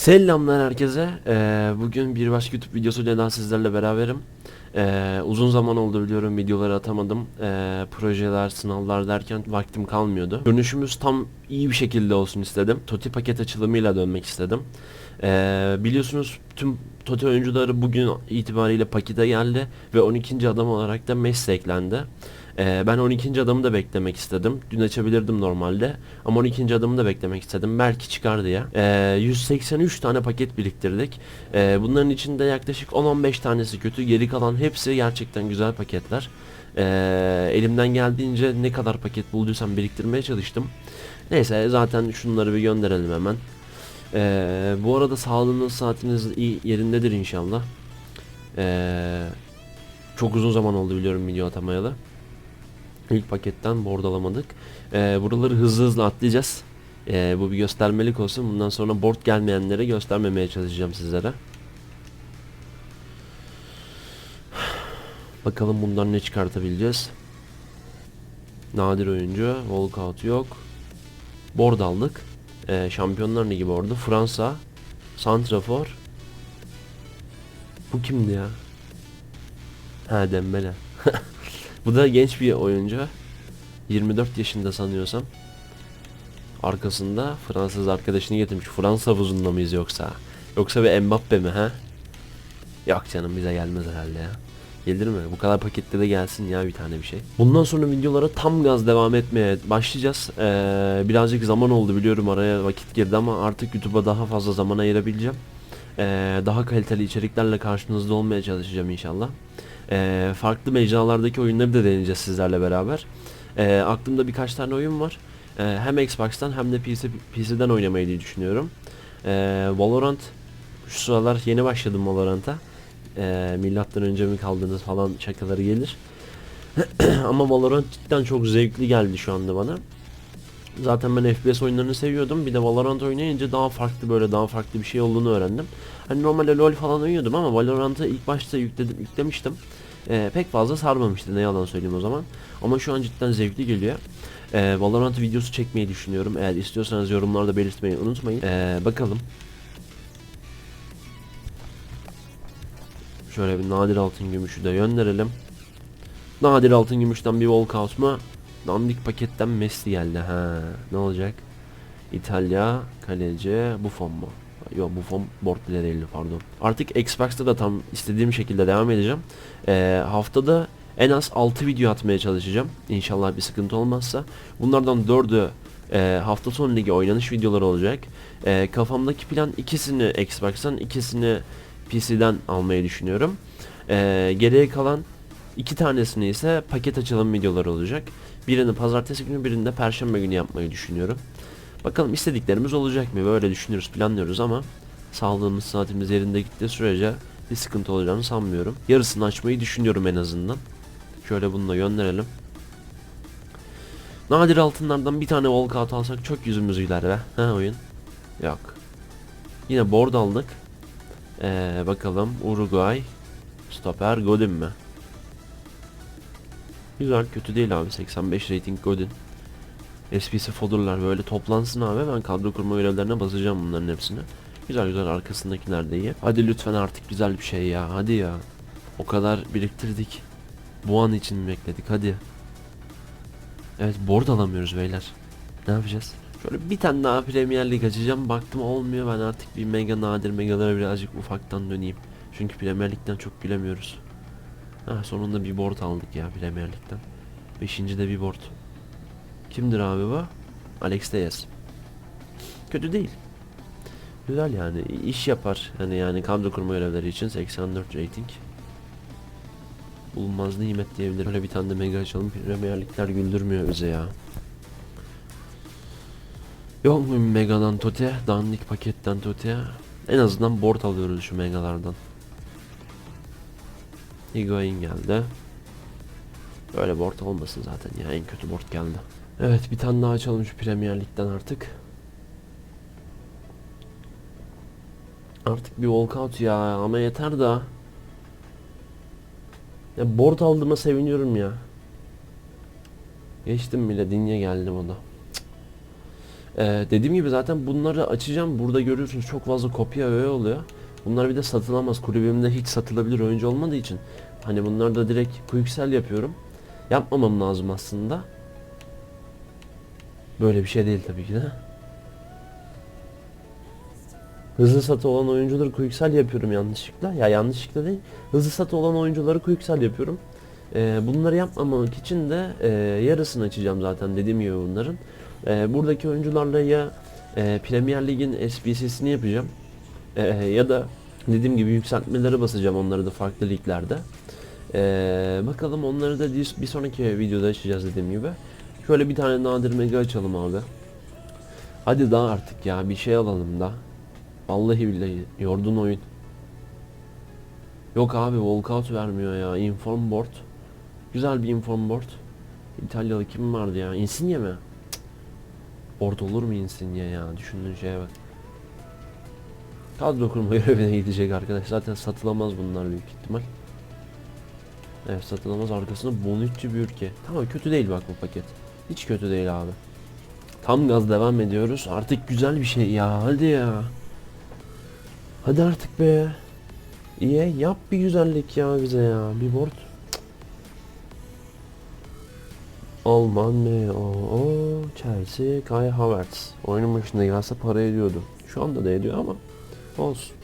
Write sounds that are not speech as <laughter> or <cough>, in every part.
Selamlar herkese. Ee, bugün bir başka YouTube videosuyla daha sizlerle beraberim. Ee, uzun zaman oldu biliyorum videoları atamadım. Ee, projeler, sınavlar derken vaktim kalmıyordu. Dönüşümüz tam iyi bir şekilde olsun istedim. Toti paket açılımıyla dönmek istedim. Ee, biliyorsunuz tüm Toti oyuncuları bugün itibariyle pakete geldi ve 12. adam olarak da Messi eklendi. Ee, ben 12. adamı da beklemek istedim. Dün açabilirdim normalde. Ama 12. adamı da beklemek istedim. Belki çıkar diye. Ee, 183 tane paket biriktirdik. Ee, bunların içinde yaklaşık 10-15 tanesi kötü. Geri kalan hepsi gerçekten güzel paketler. Ee, elimden geldiğince ne kadar paket bulduysam biriktirmeye çalıştım. Neyse zaten şunları bir gönderelim hemen. Ee, bu arada sağlığınız saatiniz iyi yerindedir inşallah. Ee, çok uzun zaman oldu biliyorum video atamayalı. İlk paketten board alamadık. Ee, buraları hızlı hızlı atlayacağız. Ee, bu bir göstermelik olsun. Bundan sonra board gelmeyenlere göstermemeye çalışacağım sizlere. Bakalım bundan ne çıkartabileceğiz. Nadir oyuncu. Walkout yok. Board aldık. Ee, Şampiyonlar Ligi board'u. Fransa. Santrafor. Bu kimdi ya? Ha Dembele. <laughs> Bu da genç bir oyuncu. 24 yaşında sanıyorsam. Arkasında Fransız arkadaşını getirmiş. Fransa havuzunda mıyız yoksa? Yoksa bir Mbappe mi ha? Yok canım bize gelmez herhalde ya. Gelir mi? Bu kadar pakette de gelsin ya bir tane bir şey. Bundan sonra videolara tam gaz devam etmeye başlayacağız. Ee, birazcık zaman oldu biliyorum araya vakit girdi ama artık YouTube'a daha fazla zaman ayırabileceğim. Ee, daha kaliteli içeriklerle karşınızda olmaya çalışacağım inşallah. Ee, farklı mecralardaki oyunları da deneyeceğiz sizlerle beraber. Ee, aklımda birkaç tane oyun var. Hem Xbox'tan hem de PC, PC'den oynamayı diye düşünüyorum. Valorant şu sıralar yeni başladım Valorant'a. Ee, milattan önce mi kaldınız falan şakaları gelir. <clears throat> Ama Valorant cidden çok zevkli geldi şu anda bana. Zaten ben FPS oyunlarını seviyordum. Bir de Valorant oynayınca daha farklı böyle daha farklı bir şey olduğunu öğrendim. Hani normalde LoL falan oynuyordum ama Valorant'ı ilk başta yükledim, yüklemiştim. Ee, pek fazla sarmamıştı ne yalan söyleyeyim o zaman. Ama şu an cidden zevkli geliyor. Ee, Valorant videosu çekmeyi düşünüyorum. Eğer istiyorsanız yorumlarda belirtmeyi unutmayın. Ee, bakalım. Şöyle bir nadir altın gümüşü de gönderelim. Nadir altın gümüşten bir walkout mu? Dandik paketten Messi geldi ha. Ne olacak? İtalya, kaleci, Buffon mu? Yok Buffon board bile değildi pardon. Artık Xbox'ta da tam istediğim şekilde devam edeceğim. Ee, haftada en az 6 video atmaya çalışacağım. İnşallah bir sıkıntı olmazsa. Bunlardan 4'ü e, hafta sonu ligi oynanış videoları olacak. E, kafamdaki plan ikisini Xbox'tan ikisini PC'den almayı düşünüyorum. E, geriye kalan iki tanesini ise paket açılım videoları olacak. Birini pazartesi günü birini de perşembe günü yapmayı düşünüyorum. Bakalım istediklerimiz olacak mı? Böyle düşünüyoruz, planlıyoruz ama sağlığımız, saatimiz yerinde gittiği sürece bir sıkıntı olacağını sanmıyorum. Yarısını açmayı düşünüyorum en azından. Şöyle bunu da gönderelim. Nadir altınlardan bir tane walkout alsak çok yüzümüz güler be. Ha oyun. Yok. Yine board aldık. Ee, bakalım Uruguay. Stoper Godin mi? Güzel kötü değil abi 85 rating Godin. SPC fodurlar böyle toplansın abi ben kadro kurma görevlerine basacağım bunların hepsini. Güzel güzel arkasındakiler de iyi. Hadi lütfen artık güzel bir şey ya hadi ya. O kadar biriktirdik. Bu an için mi bekledik hadi. Evet board alamıyoruz beyler. Ne yapacağız? Şöyle bir tane daha Premier Lig açacağım. Baktım olmuyor ben artık bir mega nadir megalara birazcık ufaktan döneyim. Çünkü Premier Lig'den çok bilemiyoruz. Ha sonunda bir board aldık ya Premier Lig'den. Beşinci de bir board. Kimdir abi bu? Alex Reyes. Kötü değil. Güzel yani iş yapar. Hani yani kadro kurma görevleri için 84 rating. Bulunmaz nimet diyebilirim. Öyle bir tane de mega açalım. Premier Lig'ler güldürmüyor bize ya. Yok mu megadan tote? Dandik paketten tote? En azından board alıyoruz şu megalardan. Higuain geldi. Böyle board olmasın zaten ya en kötü board geldi. Evet bir tane daha açalım şu Premier Lig'den artık. Artık bir walkout ya ama yeter da. Ya board aldığıma seviniyorum ya. Geçtim bile dinye geldim o. Ee, dediğim gibi zaten bunları açacağım. Burada görüyorsunuz çok fazla kopya öğe oluyor. Bunlar bir de satılamaz. Kulübümde hiç satılabilir oyuncu olmadığı için. Hani bunlar da direkt quicksell yapıyorum. Yapmamam lazım aslında. Böyle bir şey değil tabii ki de. Hızlı satı olan oyuncuları quicksell yapıyorum yanlışlıkla. Ya yanlışlıkla değil. Hızlı satı olan oyuncuları quicksell yapıyorum. Ee, bunları yapmamak için de e, yarısını açacağım zaten dediğim gibi bunların. Ee, buradaki oyuncularla ya e, Premier Lig'in SBC'sini yapacağım. Ee, ya da dediğim gibi yükseltmelere basacağım onları da farklı liglerde. Ee, bakalım onları da bir sonraki videoda açacağız dediğim gibi. Şöyle bir tane nadir mega açalım abi. Hadi daha artık ya bir şey alalım da. Vallahi billahi yordun oyun. Yok abi walkout vermiyor ya. Inform board. Güzel bir inform board. İtalyalı kim vardı ya? Insigne mi? Board olur mu Insigne ya? Düşündüğün şeye bak. Kadro kurma <laughs> görevine gidecek arkadaş. Zaten satılamaz bunlar büyük ihtimal. Evet satılamaz arkasında Bonucci bir ülke. Tamam kötü değil bak bu paket. Hiç kötü değil abi. Tam gaz devam ediyoruz. Artık güzel bir şey ya. Hadi ya. Hadi artık be. İyi yap bir güzellik ya bize ya. Bir board. Cık. Alman mı? O, o Chelsea, Kai Havertz. Oyunun başında gelse para ediyordu. Şu anda da ediyor ama olsun.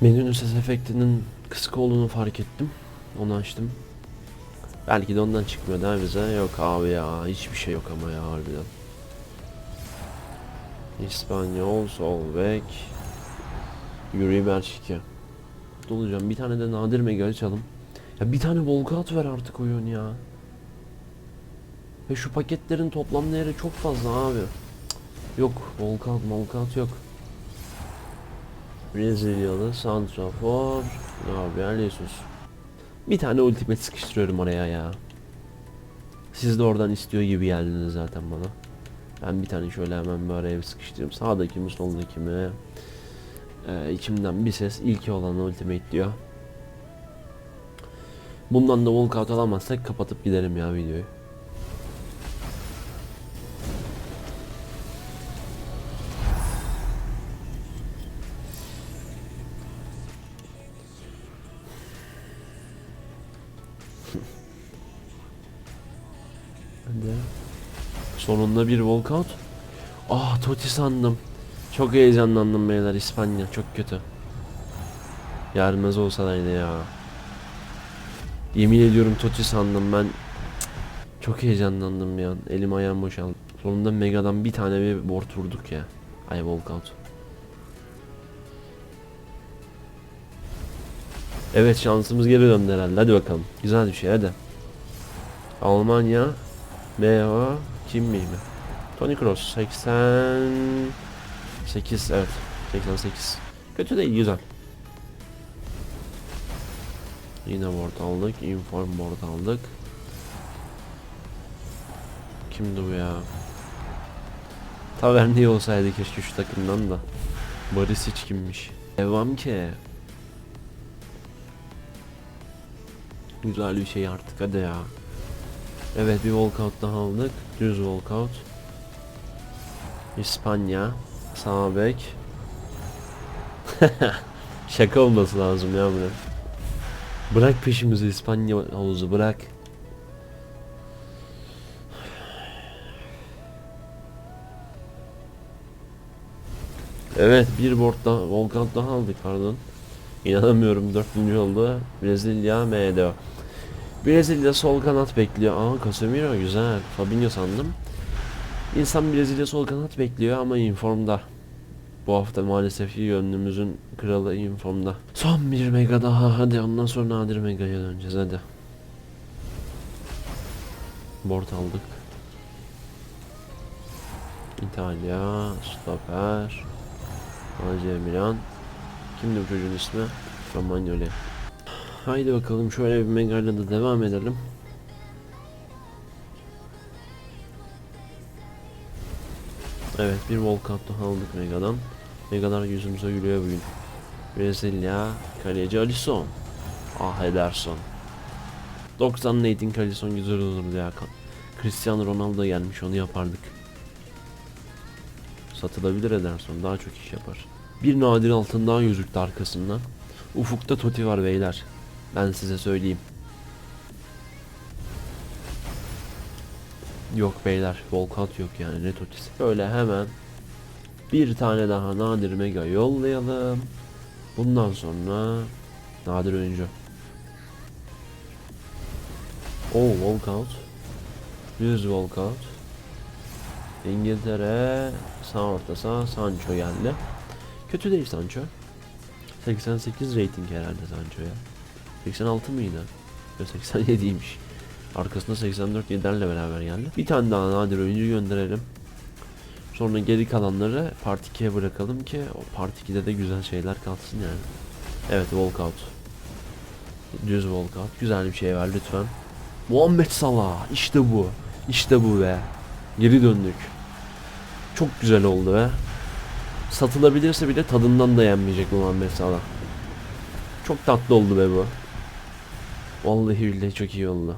Menünün ses efektinin kısık olduğunu fark ettim. Onu açtım. Belki de ondan çıkmıyor da bize. Yok abi ya hiçbir şey yok ama ya harbiden. İspanyol, sol bek. Yuri Belçika. Dolacağım. Bir tane de nadir mega açalım. Ya bir tane Volkat ver artık oyun ya. Ve şu paketlerin toplam değeri çok fazla abi. Yok Volkat Volkat yok. Brezilyalı Santrafor Gabriel Jesus. Bir tane ultimate sıkıştırıyorum oraya ya. Siz de oradan istiyor gibi geldiniz zaten bana. Ben bir tane şöyle hemen bir araya bir sıkıştırayım. Sağdaki mi soldaki mi? Ee, içimden bir ses ilki olan ultimate diyor. Bundan da walkout alamazsak kapatıp giderim ya videoyu. Hadi. Sonunda bir walkout. Ah Totti sandım. Çok heyecanlandım beyler İspanya çok kötü. Yarmaz olsaydı ya. Yemin ediyorum Totti sandım ben. Çok heyecanlandım bir. Elim ayağım boşaldı. Sonunda Mega'dan bir tane bir board vurduk ya. Ay walkout. Evet şansımız geri döndü herhalde. Hadi bakalım. Güzel bir şey hadi. Almanya. M.O. Kim mi? Tony Kroos 88 evet 88 kötü değil güzel. Yine board aldık inform board aldık. Kimdi bu ya? Taverniye olsaydı keşke şu takımdan da. Barisic kimmiş? Devam ki. Güzel bir şey artık hadi ya Evet bir walkout daha aldık. Düz walkout. İspanya sağ bek <laughs> Şaka olması lazım ya bırak Bırak peşimizi İspanya havuzu bırak. Evet bir board daha Volkan daha aldık pardon. İnanamıyorum dördüncü oldu Brezilya MDO Brezilya sol kanat bekliyor Aa Casemiro güzel Fabinho sandım İnsan Brezilya sol kanat bekliyor ama informda. Bu hafta maalesef ki gönlümüzün kralı informda. Son bir mega daha hadi ondan sonra nadir mega'ya döneceğiz hadi. Board aldık. İtalya, stoper, AC Milan. Kimdi bu çocuğun ismi? Romagnoli. Haydi bakalım şöyle bir mega ile de devam edelim. Evet bir walkout daha aldık Mega'dan. Megalar yüzümüze gülüyor bugün. Brezilya, kaleci Alisson. Ah Ederson. 90 Nathan Alisson güzel olurdu ya. Cristiano Ronaldo gelmiş onu yapardık. Satılabilir Ederson daha çok iş yapar. Bir nadir altın daha gözüktü arkasından. Ufukta Toti var beyler. Ben size söyleyeyim. Yok beyler Volkat yok yani ne Totisi. Böyle hemen bir tane daha nadir mega yollayalım. Bundan sonra nadir oyuncu. Oo walkout. Düz walkout. İngiltere sağ orta sağ Sancho geldi. Kötü değil Sancho. 88 rating herhalde Sancho'ya. 86 mıydı? Yok 87'ymiş. Arkasında 84 yeterle beraber geldi. Bir tane daha nadir oyuncu gönderelim. Sonra geri kalanları Part 2'ye bırakalım ki o Part 2'de de güzel şeyler kalsın yani. Evet walkout. Düz walkout. Güzel bir şey ver lütfen. Muhammed Salah. işte bu. İşte bu be. Geri döndük. Çok güzel oldu be. Satılabilirse bile tadından da yenmeyecek Muhammed Salah. Çok tatlı oldu be bu. Vallahi billahi çok iyi oldu.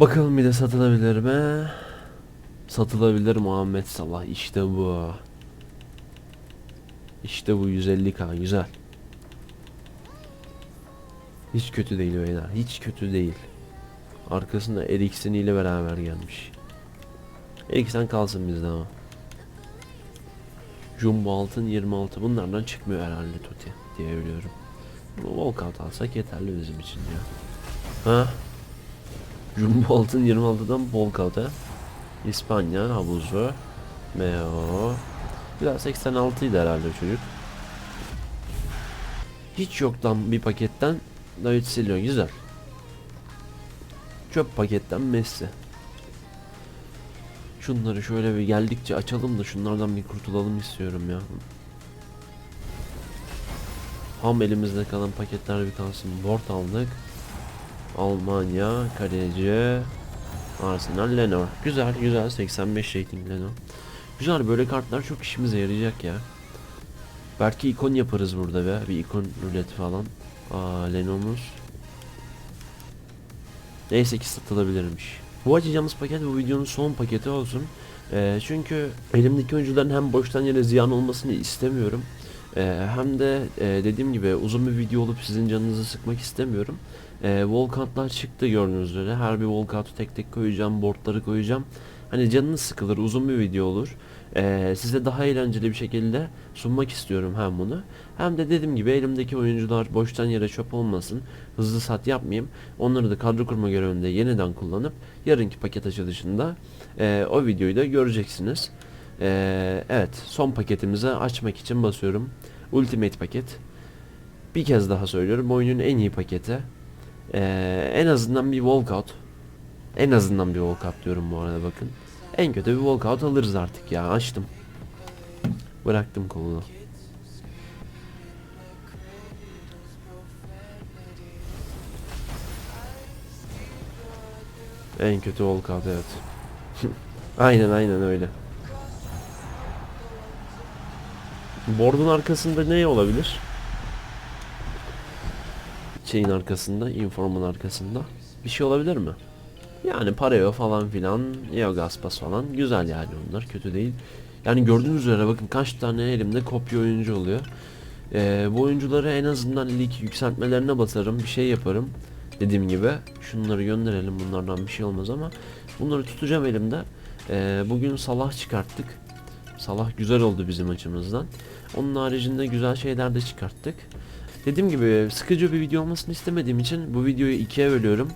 Bakalım bir de satılabilir mi? Satılabilir Muhammed Salah. İşte bu. İşte bu 150k güzel. Hiç kötü değil beyler. Hiç kötü değil. Arkasında Eriksen ile beraber gelmiş. Eriksen kalsın bizde ama. Jumbo altın 26 bunlardan çıkmıyor herhalde Totti diye biliyorum. Walkout alsak yeterli bizim için ya. Ha? Jumbo altın 26'dan Walkout ha? İspanya havuzu. Meo. Biraz 86 idi herhalde çocuk. Hiç yoktan bir paketten David Silva güzel. Çöp paketten Messi. Şunları şöyle bir geldikçe açalım da şunlardan bir kurtulalım istiyorum ya. Ham elimizde kalan paketler bir kalsın. Bort aldık. Almanya, kaleci, Arsenal, Leno. Güzel, güzel. 85 rating Leno. Güzel böyle kartlar çok işimize yarayacak ya. Belki ikon yaparız burada be. Bir ikon ruleti falan. Aa Leno'muz. Neyse ki satılabilirmiş. Bu açacağımız paket bu videonun son paketi olsun. Ee, çünkü elimdeki oyuncuların hem boştan yere ziyan olmasını istemiyorum. Ee, hem de e, dediğim gibi uzun bir video olup sizin canınızı sıkmak istemiyorum. Ee, Volkantlar çıktı gördüğünüz üzere. Her bir Volkant'ı tek tek koyacağım, boardları koyacağım. Hani canınız sıkılır, uzun bir video olur. Ee, size daha eğlenceli bir şekilde sunmak istiyorum hem bunu. Hem de dediğim gibi elimdeki oyuncular boştan yere çöp olmasın. Hızlı sat yapmayayım. Onları da kadro kurma görevinde yeniden kullanıp yarınki paket açılışında e, o videoyu da göreceksiniz. Ee, evet son paketimizi açmak için basıyorum. Ultimate paket. Bir kez daha söylüyorum oyunun en iyi paketi. Ee, en azından bir walkout. En azından bir walkout diyorum bu arada bakın. En kötü bir walkout alırız artık ya açtım. Bıraktım kolunu. En kötü walkout evet. <laughs> aynen aynen öyle. Board'un arkasında ne olabilir? Şeyin arkasında, informun arkasında. Bir şey olabilir mi? Yani pareo falan filan, Eogaspas falan güzel yani onlar kötü değil. Yani gördüğünüz üzere bakın kaç tane elimde kopya oyuncu oluyor. Ee, bu oyuncuları en azından lig yükseltmelerine basarım, bir şey yaparım. Dediğim gibi şunları gönderelim bunlardan bir şey olmaz ama bunları tutacağım elimde. Ee, bugün Salah çıkarttık. Salah güzel oldu bizim açımızdan. Onun haricinde güzel şeyler de çıkarttık. Dediğim gibi sıkıcı bir video olmasını istemediğim için bu videoyu ikiye bölüyorum.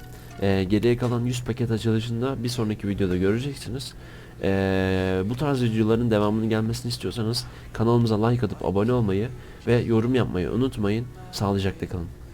Ee, geriye kalan 100 paket açılışında bir sonraki videoda göreceksiniz. Ee, bu tarz videoların devamının gelmesini istiyorsanız kanalımıza like atıp abone olmayı ve yorum yapmayı unutmayın. Sağlıcakla kalın.